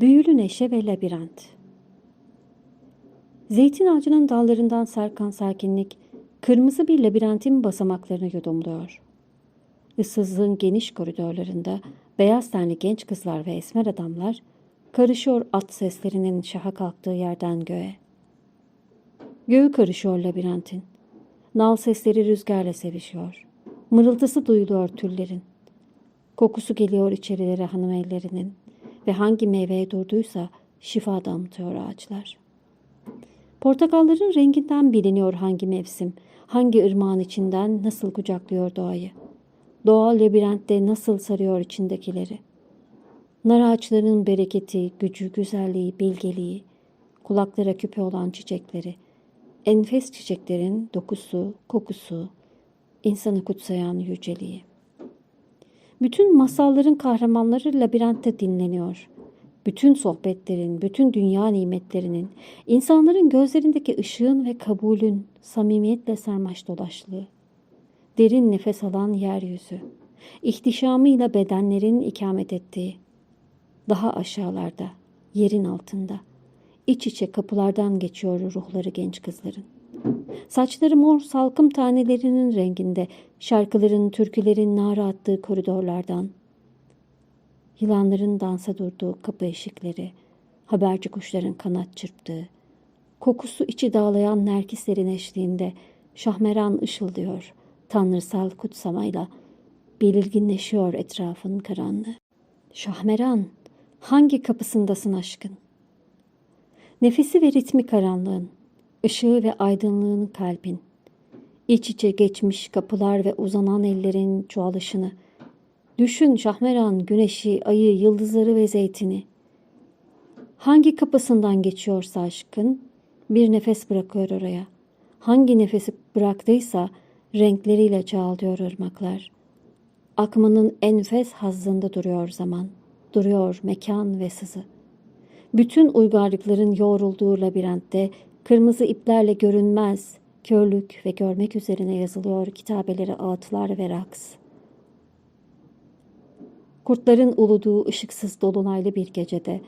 Büyülü neşe ve labirent. Zeytin ağacının dallarından sarkan sakinlik, kırmızı bir labirentin basamaklarını yudumluyor. Issızlığın geniş koridorlarında beyaz tenli genç kızlar ve esmer adamlar karışıyor at seslerinin şaha kalktığı yerden göğe. Göğü karışıyor labirentin. Nal sesleri rüzgarla sevişiyor. Mırıltısı duyuluyor tüllerin. Kokusu geliyor içerilere hanım ellerinin ve hangi meyveye durduysa şifa damıtıyor ağaçlar. Portakalların renginden biliniyor hangi mevsim, hangi ırmağın içinden nasıl kucaklıyor doğayı. Doğa labirentte nasıl sarıyor içindekileri. Nar ağaçlarının bereketi, gücü, güzelliği, bilgeliği, kulaklara küpe olan çiçekleri, enfes çiçeklerin dokusu, kokusu, insanı kutsayan yüceliği. Bütün masalların kahramanları labirentte dinleniyor. Bütün sohbetlerin, bütün dünya nimetlerinin, insanların gözlerindeki ışığın ve kabulün samimiyetle sarmaş dolaşlığı. Derin nefes alan yeryüzü, ihtişamıyla bedenlerin ikamet ettiği. Daha aşağılarda, yerin altında, iç içe kapılardan geçiyor ruhları genç kızların. Saçları mor salkım tanelerinin renginde, şarkıların, türkülerin nara attığı koridorlardan. Yılanların dansa durduğu kapı eşikleri, haberci kuşların kanat çırptığı, kokusu içi dağlayan nerkislerin eşliğinde şahmeran ışıldıyor, tanrısal kutsamayla belirginleşiyor etrafın karanlığı. Şahmeran, hangi kapısındasın aşkın? Nefesi ve ritmi karanlığın, ışığı ve aydınlığın kalbin, iç içe geçmiş kapılar ve uzanan ellerin çoğalışını, düşün şahmeran güneşi, ayı, yıldızları ve zeytini. Hangi kapısından geçiyorsa aşkın, bir nefes bırakıyor oraya. Hangi nefesi bıraktıysa renkleriyle çağlıyor ırmaklar. Akmanın enfes hazzında duruyor zaman, duruyor mekan ve sızı. Bütün uygarlıkların yoğrulduğu labirentte kırmızı iplerle görünmez, körlük ve görmek üzerine yazılıyor kitabeleri ağıtlar ve raks. Kurtların uluduğu ışıksız dolunaylı bir gecede,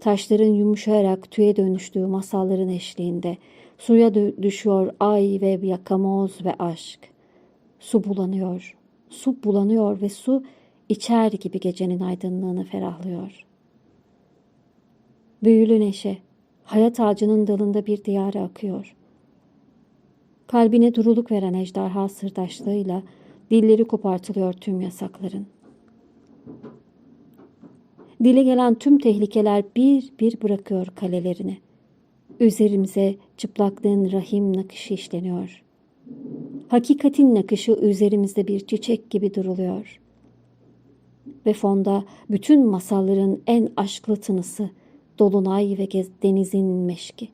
taşların yumuşayarak tüye dönüştüğü masalların eşliğinde, suya düşüyor ay ve yakamoz ve aşk. Su bulanıyor, su bulanıyor ve su içer gibi gecenin aydınlığını ferahlıyor. Büyülü neşe, hayat ağacının dalında bir diyara akıyor. Kalbine duruluk veren ejderha sırdaşlığıyla dilleri kopartılıyor tüm yasakların. Dile gelen tüm tehlikeler bir bir bırakıyor kalelerini. Üzerimize çıplaklığın rahim nakışı işleniyor. Hakikatin nakışı üzerimizde bir çiçek gibi duruluyor. Ve fonda bütün masalların en aşklı tınısı, dolunay ve denizin meşki.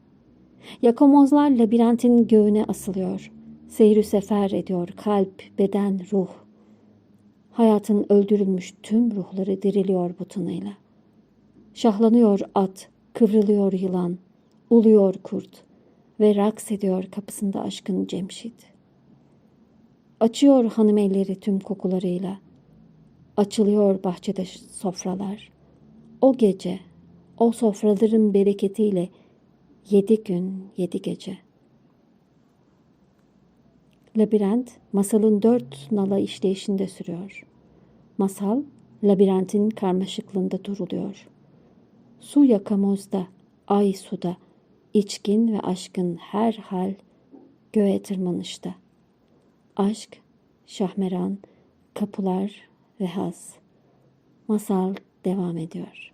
Yakamozlar labirentin göğüne asılıyor. Seyri sefer ediyor kalp, beden, ruh. Hayatın öldürülmüş tüm ruhları diriliyor bu tınıyla. Şahlanıyor at, kıvrılıyor yılan, uluyor kurt ve raks ediyor kapısında aşkın Cemşit. Açıyor hanım elleri tüm kokularıyla. Açılıyor bahçede sofralar. O gece, o sofraların bereketiyle yedi gün, yedi gece. Labirent, masalın dört nala işleyişinde sürüyor. Masal, labirentin karmaşıklığında duruluyor. Su yakamozda, ay suda, içkin ve aşkın her hal göğe tırmanışta. Aşk, şahmeran, kapılar ve haz. Masal devam ediyor.''